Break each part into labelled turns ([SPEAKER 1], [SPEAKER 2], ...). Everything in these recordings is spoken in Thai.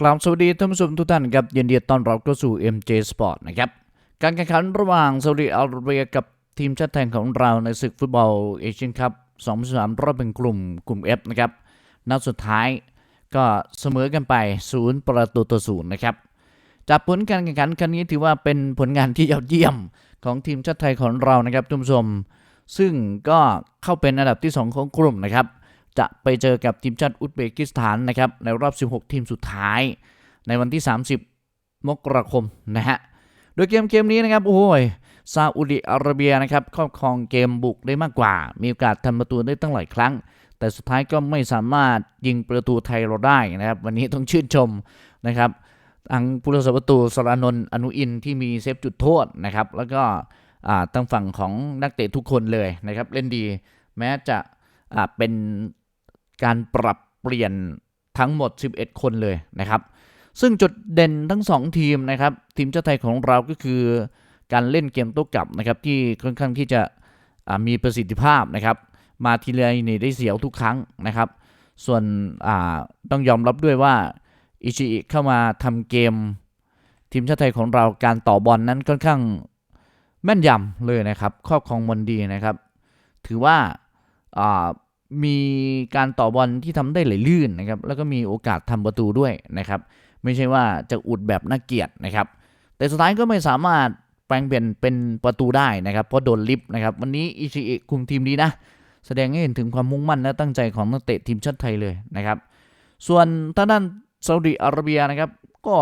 [SPEAKER 1] กล่าวสวัสดีท่านผู้ชมทุกท่านครับยินดีต้อนรับเข้าสู่ MJ Sport นะครับการแข่งขันระหว่างซาอุดิอาระเบียกับทีมชาติไทยของเราในศึกฟุตบอลเอเชียนคัพ2023รอบเป็นกลุ่มกลุ่ม F นะครับนัดสุดท้ายก็เสมอกันไป 0 ประตูต่อศูนย์นะครับจากผลการแข่งขันครั้งนี้ถือว่าเป็นผลงานที่ยอดเยี่ยมของทีมชาติไทยของเรานะครับท่านผู้ชม ซึ่งก็เข้าเป็นอันดับที่ 2 ของกลุ่มนะครับ จะไปเจอกับทีมชาติอุซเบกิสถานนะครับในรอบ 16 ทีมสุดท้าย ในวันที่ 30 มกราคมนะฮะโดยเกมเกมนี้นะครับโอ้ยซาอุดิอาระเบียนะครับครอบครองเกมบุกได้มากกว่า มีโอกาสทำประตูได้ตั้งหลายครั้ง แต่สุดท้ายก็ไม่สามารถยิงประตูไทยเราได้นะครับ วันนี้ต้องชื่นชมนะครับทางผู้รักษาประตูสรานนท์อนุอินที่มีเซฟจุดโทษนะครับ แล้วก็อ่าทางฝั่งของนักเตะทุกคนเลยนะครับ เล่นดี แม้จะอ่าเป็น การปรับเปลี่ยนทั้งหมด 11 คนเลยนะครับ ซึ่งจุดเด่นทั้ง 2 ทีมนะครับ ทีมชาติไทยของเราก็คือการเล่นเกมโต้กลับนะครับ ที่ค่อนข้างที่จะมีประสิทธิภาพนะครับ มาทีไรนี่ได้เสียวทุกครั้งนะครับ ส่วนต้องยอมรับด้วยว่าอิชิอิเข้ามาทำเกม ทีมชาติไทยของเราการต่อบอลนนั้นค่อนข้างแม่นยำเลยนะครับครอบครองบอลดีนะครับ ถือว่าอ่า มีการต่อบอลที่ทำได้ไหลลื่นนะครับ แล้วก็มีโอกาสทำประตูด้วยนะครับ ไม่ใช่ว่าจะอุดแบบน่าเกลียดนะครับ แต่สุดท้ายก็ไม่สามารถแปลงเปลี่ยนเป็นประตูได้นะครับ เพราะโดนลิฟต์นะครับ วันนี้อิชิเอิคุมทีมดีนะ แสดงให้เห็นถึงความมุ่งมั่นและตั้งใจของนักเตะทีมชาติไทยเลยนะครับ ส่วนทางด้านซาอุดิอาระเบียนะครับ ก็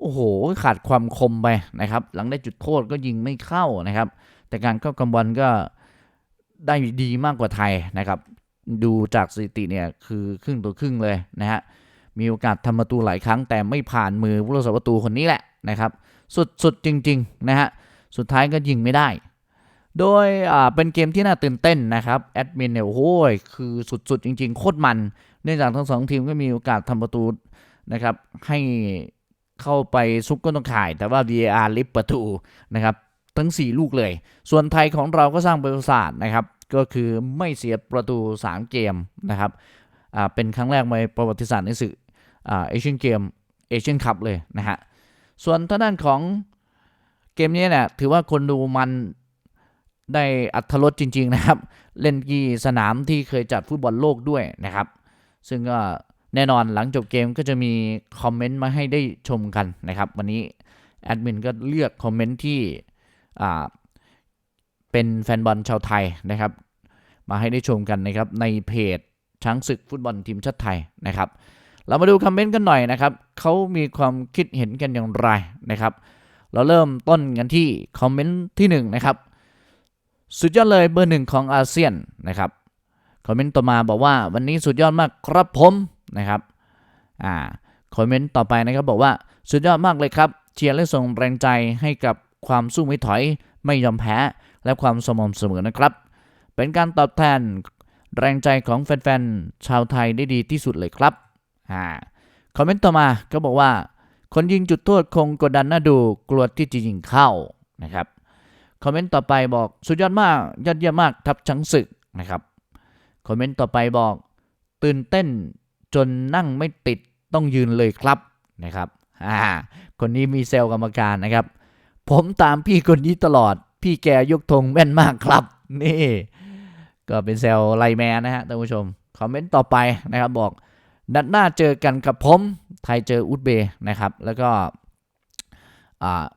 [SPEAKER 1] โอ้โหขาดความคมไปนะครับ หลังได้จุดโทษก็ยิงไม่เข้านะครับ แต่การเข้ากำบอลก็ ได้ดีมากกว่าไทยนะครับ ดูจากสถิติเนี่ยคือครึ่งต่อครึ่งเลยนะฮะ มีโอกาสทำประตูหลายครั้ง แต่ไม่ผ่านมือผู้รักษาประตูคนนี้แหละนะครับ สุดๆจริงๆนะฮะ สุดท้ายก็ยิงไม่ได้ โดยเป็นเกมที่น่าตื่นเต้นนะครับ แอดมินเนี่ยโอ้โหคือสุดๆจริงๆ โคตรมัน เนื่องจากทั้งสองทีมก็มีโอกาสทำประตูนะครับให้เข้าไปซุกก็ต้องข่าย แต่ว่า VAR ลิฟประตูนะครับทั้ง 4 ลูกเลย ส่วนไทยของเราก็สร้างประวัติศาสตร์นะครับ ก็คือไม่เสียประตู 3 เกมนะครับเป็นครั้งแรกในประวัติศาสตร์ในศึกอ่าเอเชียนเกมเอเชียนคัพเลยนะฮะ ส่วนทางด้านของเกมนี้เนี่ยถือว่าคนดูมันได้อัธรสจริง ๆนะครับ เล่นที่สนามที่เคยจัดฟุตบอลโลกด้วยนะครับ ซึ่งก็แน่นอนหลังจบเกมก็จะมีคอมเมนต์มาให้ได้ชมกันนะครับ วันนี้แอดมินก็เลือกคอมเมนต์ที่อ่า เป็นแฟนบอลชาวไทยนะครับ มาให้ได้ชมกันนะครับในเพจช้างศึกฟุตบอลทีมชาติไทยนะครับ เรามาดูคอมเมนต์กันหน่อยนะครับเขามีความคิดเห็นกันอย่างไรนะครับ เราเริ่มต้นกันที่คอมเมนต์ที่หนึ่งนะครับสุดยอดเลยเบอร์หนึ่งของอาเซียนนะครับคอมเมนต์ต่อมาบอกว่าวันนี้สุดยอดมากครับผมนะครับอ่าคอมเมนต์ต่อไปนะครับบอกว่าสุดยอดมากเลยครับ เชียร์และส่งแรงใจให้กับความสู้ไม่ถอยไม่ยอมแพ้ และความสม่ำเสมอนะครับ เป็นการตอบแทนแรงใจของแฟนๆ ชาวไทยได้ดีที่สุดเลยครับอ่าคอมเมนต์ต่อมาก็บอกว่า คนยิงจุดโทษคงกดดันน่าดูกลัวที่จะยิงเข้านะครับคอมเมนต์ต่อไปบอกสุดยอดมากยอดเยี่ยมมากทับช้างศึกนะครับคอมเมนต์ต่อไปบอก ตื่นเต้นจนนั่งไม่ติดต้องยืนเลยครับนะครับอ่าคนนี้มีเซลล์กรรมการนะครับ ผมตามพี่คนนี้ตลอด พี่แกยกธงแม่นมากครับ นี่ ก็เป็นเซลไลแมนนะฮะท่านผู้ชม คอมเมนต์ต่อไปนะครับบอก นัดหน้าเจอกันกับผม ไทยเจออุซเบย์นะครับ แล้วก็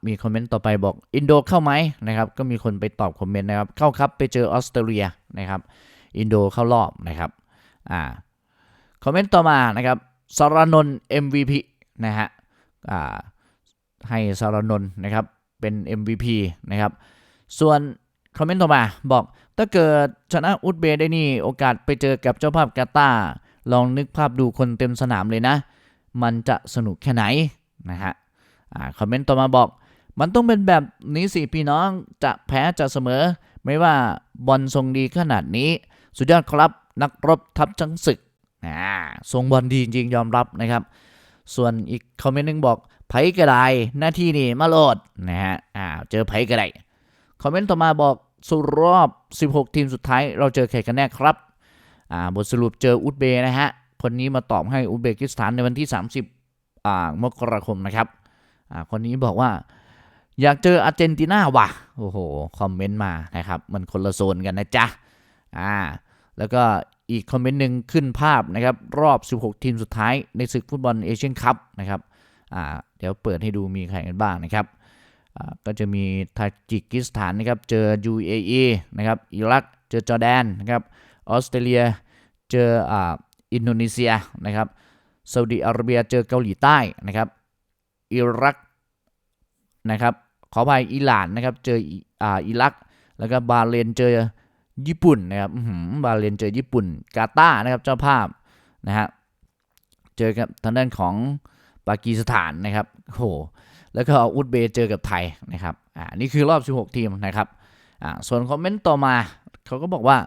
[SPEAKER 1] มีคอมเมนต์ต่อไปบอกอินโดเข้าไหมนะครับ ก็มีคนไปตอบคอมเมนต์นะครับ เข้าครับไปเจอออสเตรเลียนะครับ อินโดเข้ารอบนะครับอ่าคอมเมนต์ต่อมานะครับสารนนท์ MVP นะฮะอ่าให้สารนนท์นะครับเป็น MVP นะครับ ส่วนคอมเมนต์ต่อมาบอกถ้าเกิดชนะอุซเบย์ได้นี่โอกาสไปเจอกับเจ้าภาพกาตาร์ลองนึกภาพดูคนเต็มสนามเลยนะ มันจะสนุกแค่ไหนนะฮะอ่าคอมเมนต์ต่อมาบอก มันต้องเป็นแบบนี้สิพี่น้องจะแพ้จะเสมอ ไม่ว่าบอลทรงดีขนาดนี้ สุดยอดครับนักรบทัพจังศึกอ่าทรงบอลดีจริงยอมรับนะครับ ส่วนอีกคอมเมนต์หนึงบอกไผกระไดหน้าที่นี่มาโหลดนะฮะอ่าเจอไผกระได คอมเมนต์ต่อมาบอกสู่รอบ 16 ทีมสุดท้าย เราเจอใครกันแน่ครับอ่าบทสรุปเจออุซเบย์นะฮะคนนี้มาตอบให้อุซเบกิสถานในวันที่ 30อ่ามกราคมนะครับอ่าคนนี้บอกว่า อยากเจออาร์เจนตินาว่ะโอ้โหคอมเมนต์มานะครับมันคนละโซนกันนะจ๊ะอ่าแล้วก็อีกคอมเมนต์หนึ่งขึ้นภาพนะครับรอบ 16 ทีมสุดท้ายในศึกฟุตบอลเอเชียนคัพนะครับอ่าเดี๋ยวเปิดให้ดูมีใครกันบ้างนะครับ ก็จะมีทาจิกิสถานนะครับ เจอ UAE นะครับ อิรัก เจอจอร์แดนนะครับ ออสเตรเลีย เจออ่าอินโดนีเซียนะครับ ซาอุดิอาระเบีย เจอเกาหลีใต้นะครับ อิรักนะครับ ขออภัยอิหร่านนะครับ เจออ่าอิรัก แล้วก็บาเรนเจอญี่ปุ่นนะครับบาเรนเจอญี่ปุ่น กาตาร์นะครับ เจ้าภาพนะฮะ เจอกับทางด้านของปากีสถานนะครับโอ้โห แล้วก็อุซเบย์เจอกับไทยนะครับอ่านี่คือรอบ 16 ทีมนะครับอ่าส่วนคอมเมนต์ต่อมาเขาก็บอกว่า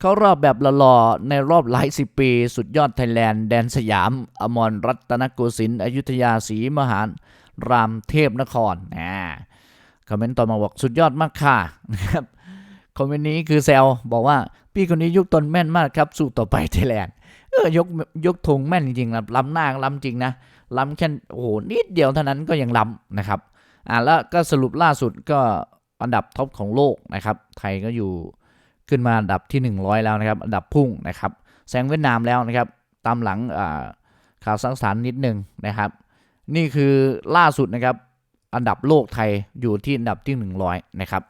[SPEAKER 1] เขารอบแบบหล่อๆในรอบหลายสิบปี สุดยอดไทยแลนด์ แดนสยาม อมรรัตนโกสินทร์อยุธยาศรีมหารามเทพนครอ่าคอมเมนต์ต่อมาบอกสุดยอดมากค่ะนะครับคอมเมนต์นี้คือแซวบอกว่าพี่คนนี้ยกตนแม่นมากครับ สู้ต่อไปไทยแลนด์เออยกยกธงแม่นจริงๆนะล้ำหน้าล้ำจริงนะ ล้ำแค่โอ้โหนิดเดียวเท่านั้นก็ยังล้ำนะครับอ่าแล้วก็สรุปล่าสุดก็อันดับท็อปของโลกนะครับ ไทยก็อยู่ขึ้นมาอันดับที่ 100 แล้วนะครับ อันดับพุ่งนะครับแซงเวียดนามแล้วนะครับ ตามหลังอ่าข่าวสังสารนิดนึงนะครับ นี่คือล่าสุดนะครับ อันดับโลกไทยอยู่ที่อันดับที่ 100 นะครับ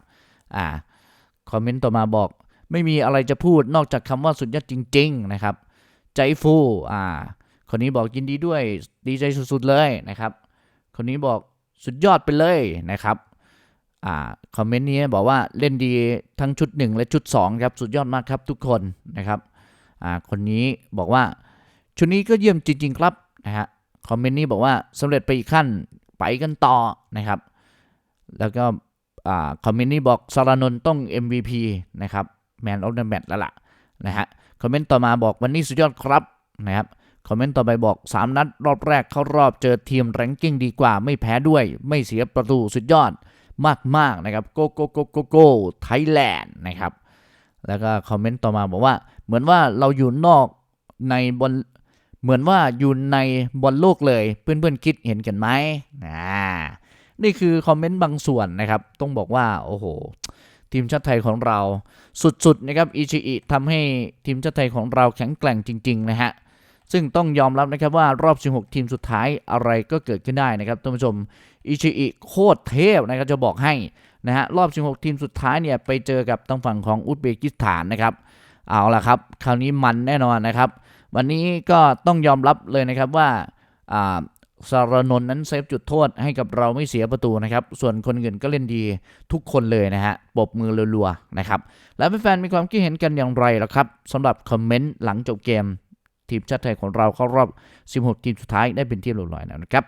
[SPEAKER 1] อ่า คอมเมนต์ต่อมาบอก ไม่มีอะไรจะพูดนอกจากคำว่าสุดยอดจริง ๆ นะครับ ใจฟู อ่า คนนี้บอกยินดีด้วยดีใจสุดๆเลยนะครับ คนนี้บอกสุดยอดไปเลยนะครับอ่าคอมเมนต์นี้บอกว่าเล่นดีทั้งชุด 1 และชุด2ครับสุดยอดมากครับทุกคนนะครับอ่าคนนี้บอกว่าชุดนี้ก็เยี่ยมจริง ๆ ครับนะฮะคอมเมนต์นี้บอกว่าสำเร็จไปอีกขั้นไปกันต่อนะครับ แล้วก็อ่าคอมเมนต์นี้บอกสารนนต้อง MVP นะครับ Man of the Match แล้วล่ะนะฮะคอมเมนต์ต่อมาบอกวันนี้สุดยอดครับนะครับ คอมเมนต์ต่อไปบอก 3 นัดรอบแรกเข้ารอบเจอทีมแรงกิ้งดีกว่า ไม่แพ้ด้วย ไม่เสียประตูสุดยอดมากๆนะครับโกโกโกโกโกไทยแลนด์นะครับแล้วก็คอมเมนต์ต่อมาบอกว่า เหมือนว่าเราอยู่นอกในบอลเหมือนว่าอยู่ในบอลโลกเลยเพื่อนๆคิดเห็นกันไหมอ่านี่คือคอมเมนต์บางส่วนนะครับ ต้องบอกว่าโอ้โหทีมชาติไทยของเราสุดๆนะครับอิชิอิทำให้ทีมชาติไทยของเราแข็งแกร่งจริง ๆ นะฮะ ซึ่งต้องยอมรับนะครับว่ารอบ 16 ทีมสุดท้ายอะไรก็เกิดขึ้นได้นะครับท่านผู้ชมอิชิอิโคตรเทพนะครับจะบอกให้นะฮะรอบ 16 ทีมสุดท้ายเนี่ยไปเจอกับทางฝั่งของอุซเบกิสถานนะครับเอาละครับ คราวนี้มันแน่นอนนะครับ วันนี้ก็ต้องยอมรับเลยนะครับว่าสารนนท์นั้นเซฟจุดโทษให้กับเราไม่เสียประตูนะครับ ส่วนคนอื่นก็เล่นดีทุกคนเลยนะฮะปบมือรัวๆนะครับ แล้วแฟนๆมีความคิดเห็นกันอย่างไรล่ะครับสำหรับคอมเมนต์หลังจบเกม ทีมชาติไทยของเราเข้ารอบ 16 ทีมสุดท้ายได้เป็นที่เรียบร้อยแล้วนะครับ